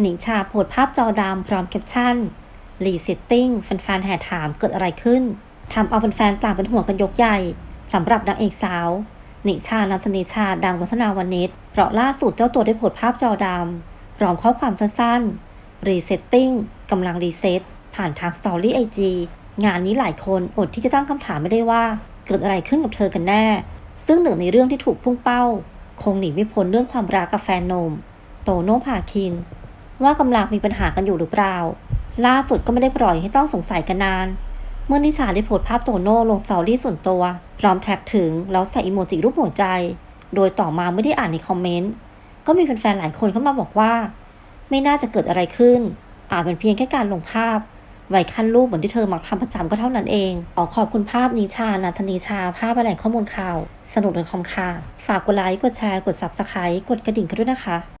หนิงชาโพสภาพจอดำพร้อมแคปชั่นรีเซตติ้งแฟนๆแห่ถามเกิดอะไรขึ้นทำเอาแฟนๆต่างเป็นห่วงกันยกใหญ่สำหรับนางเอกสาวหนิงชานันทนิชาดังวัฒนาวนิชเพราะล่าสุดเจ้าตัวได้โพสภาพจอดำพร้อมข้อความสั้นๆรีเซตติ้งกำลังรีเซ็ตผ่านทางสตอรี่ไอจีงานนี้หลายคนอดที่จะตั้งคำถามไม่ได้ว่า เกิดอะไรขึ้นกับเธอกันแน่ ซึ่งหนึ่งในเรื่องที่ถูกพุ่งเป้า คงหนีไม่พ้นเรื่องความรักกับแฟนนม โตโน่ภาคิน ว่ากำลังมีปัญหากันอยู่หรือเปล่า ล่าสุดก็ไม่ได้ปล่อยให้ต้องสงสัยกันนาน เมื่อนิชาได้โพสภาพโตโน่ลงสตอรี่ส่วนตัว พร้อมแท็กถึงแล้วใส่อิโมจิรูปหัวใจ โดยต่อมาไม่ได้อ่านในคอมเมนต์ก็มีแฟนๆหลายคนเข้ามาบอกว่า ไม่น่าจะเกิดอะไรขึ้น อาจเป็นเพียงแค่การลงภาพไว้ขั้นรูปเหมือนที่เธอมักทำประจำก็เท่านั้นเองขอขอบคุณภาพนิชานันทนิชา ภาพแหล่งข้อมูลข่าว สนุกเลยคอมค่ะ ฝากกดไลค์ กดแชร์ กด subscribe กดกระดิ่งกันด้วยนะคะ